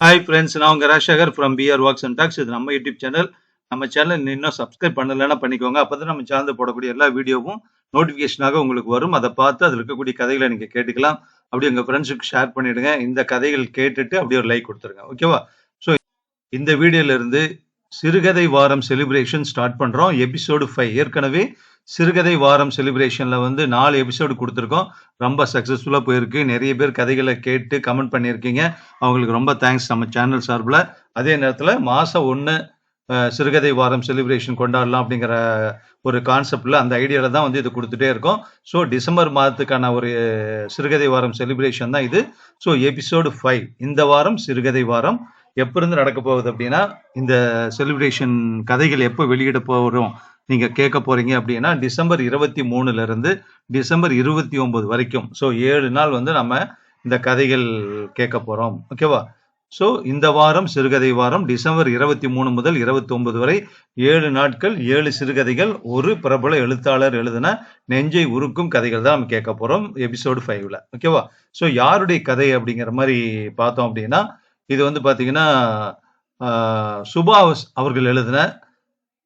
Hi friends நான் உங்க Rajasekar from PR works and talks இது நம்ம யூடியூப் சேனல் நம்ம சேனல் இன்னும் சப்ஸ்கிரைப் பண்ணலைன்னா பண்ணிக்கோங்க. அப்பதான் நம்ம சேனல் போடக்கூடிய எல்லா வீடியோவும் நோட்டிஃபிகேஷனாக உங்களுக்கு வரும். அதை பார்த்து அதில் இருக்கக்கூடிய கதைகளை நீங்க கேட்டுக்கலாம். அப்படி உங்க ஃப்ரெண்ட்ஸுக்கு ஷேர் பண்ணிடுங்க. இந்த கதைகள் கேட்டுட்டு அப்படியே ஒரு லைக் கொடுத்துருங்க. ஓகேவா ஸோ இந்த வீடியோல இருந்து சிறுகதை வாரம் செலிப்ரேஷன் ஸ்டார்ட் பண்ணுறோம் எபிசோடு ஃபைவ் ஏற்கனவே சிறுகதை வாரம் செலிப்ரேஷனில் வந்து நாலு எபிசோடு கொடுத்துருக்கோம். ரொம்ப சக்ஸஸ்ஃபுல்லாக போயிருக்கு. நிறைய பேர் கதைகளை கேட்டு கமெண்ட் பண்ணியிருக்கீங்க. அவங்களுக்கு ரொம்ப தேங்க்ஸ் நம்ம சேனல் சார்பில். அதே நேரத்தில் மாதம் ஒன்று சிறுகதை வாரம் செலிப்ரேஷன் கொண்டாடலாம் அப்படிங்கிற ஒரு கான்செப்டில் அந்த ஐடியாவில் தான் வந்து இது கொடுத்துட்டே இருக்கோம். ஸோ டிசம்பர் மாதத்துக்கான ஒரு சிறுகதை வாரம் செலிப்ரேஷன் தான் இது. ஸோ எபிசோடு ஃபைவ் இந்த வாரம் சிறுகதை வாரம். எப்போ இருந்து நடக்க போகுது அப்படின்னா இந்த செலிப்ரேஷன் கதைகள் எப்போ வெளியிட போகிறோம் நீங்கள் கேட்க போறீங்க அப்படின்னா டிசம்பர் இருபத்தி மூணுல இருந்து டிசம்பர் இருபத்தி ஒன்பது வரைக்கும். ஸோ ஏழு நாள் வந்து நம்ம இந்த கதைகள் கேட்க போறோம். ஓகேவா ஸோ இந்த வாரம் சிறுகதை வாரம் டிசம்பர் இருபத்தி மூணு முதல் இருபத்தி ஒன்பது வரை ஏழு நாட்கள் ஏழு சிறுகதைகள் ஒரு பிரபல எழுத்தாளர் எழுதின நெஞ்சை உருக்கும் கதைகள் தான் நம்ம கேட்க போகிறோம் எபிசோடு ஃபைவ்ல ஓகேவா ஸோ யாருடைய கதை அப்படிங்கிற மாதிரி பார்த்தோம் அப்படின்னா இது வந்து பார்த்தீங்கன்னா சுபாஸ் அவர்கள் எழுதின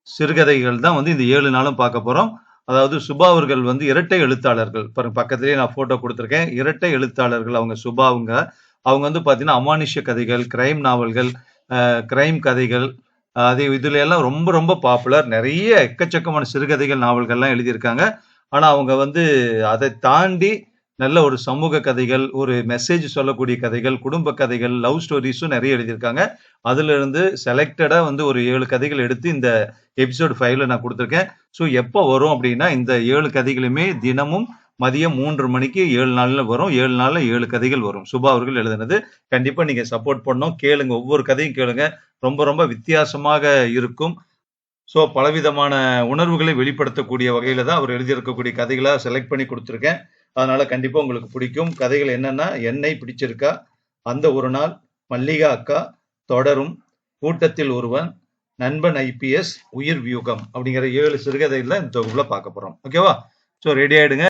சிறுகதைகள் தான் வந்து இந்த ஏழு நாளும் பார்க்க போகிறோம் அதாவது சுபா அவர்கள் வந்து இரட்டை எழுத்தாளர்கள். பாருங்க பக்கத்துலயே நான் ஃபோட்டோ கொடுத்துருக்கேன். இரட்டை எழுத்தாளர்கள் அவங்க சுபாவுங்க அவங்க. வந்து பார்த்தீங்கன்னா அமானுஷ்ய கதைகள் கிரைம் நாவல்கள் கிரைம் கதைகள். அதே அது இதுல எல்லாம் ரொம்ப ரொம்ப பாப்புலர் நிறைய எக்கச்சக்கமான சிறுகதைகள் நாவல்கள்லாம் எழுதியிருக்காங்க. ஆனால் அவங்க வந்து அதை தாண்டி நல்ல ஒரு சமூக கதைகள் ஒரு மெசேஜ் சொல்லக்கூடிய கதைகள் குடும்ப கதைகள் லவ் ஸ்டோரிஸும் நிறைய எழுதியிருக்காங்க. அதுல இருந்து செலக்டடா வந்து ஒரு ஏழு கதைகள் எடுத்து இந்த எபிசோடு ஃபைவ்ல நான் கொடுத்துருக்கேன். ஸோ எப்போ வரும் அப்படின்னா இந்த ஏழு கதைகளுமே தினமும் மதியம் மூன்று மணிக்கு ஏழு நாள்ல வரும். ஏழு நாள்ல ஏழு கதைகள் வரும். சுபா அவர்கள் எழுதினது. கண்டிப்பா நீங்க சப்போர்ட் பண்ணோம் கேளுங்க. ஒவ்வொரு கதையும் கேளுங்க. ரொம்ப ரொம்ப வித்தியாசமாக இருக்கும். ஸோ பலவிதமான உணர்வுகளை வெளிப்படுத்தக்கூடிய வகையில தான் அவர் எழுதியிருக்கக்கூடிய கதைகளாக செலக்ட் பண்ணி கொடுத்துருக்கேன். அதனால கண்டிப்பா உங்களுக்கு பிடிக்கும். கதைகள் என்னன்னா என்னை பிடிச்சிருக்கா? அந்த ஒரு நாள் மல்லிகா அக்கா தொடரும். கூட்டத்தில் ஒருவன் நண்பன் ஐபிஎஸ் உயிர் வியூகம் அப்படிங்கிற ஏழு சிறுகதைகள் இந்த தொகுப்புல பார்க்க போறோம். ஓகேவா? ஸோ ரெடி ஆயிடுங்க.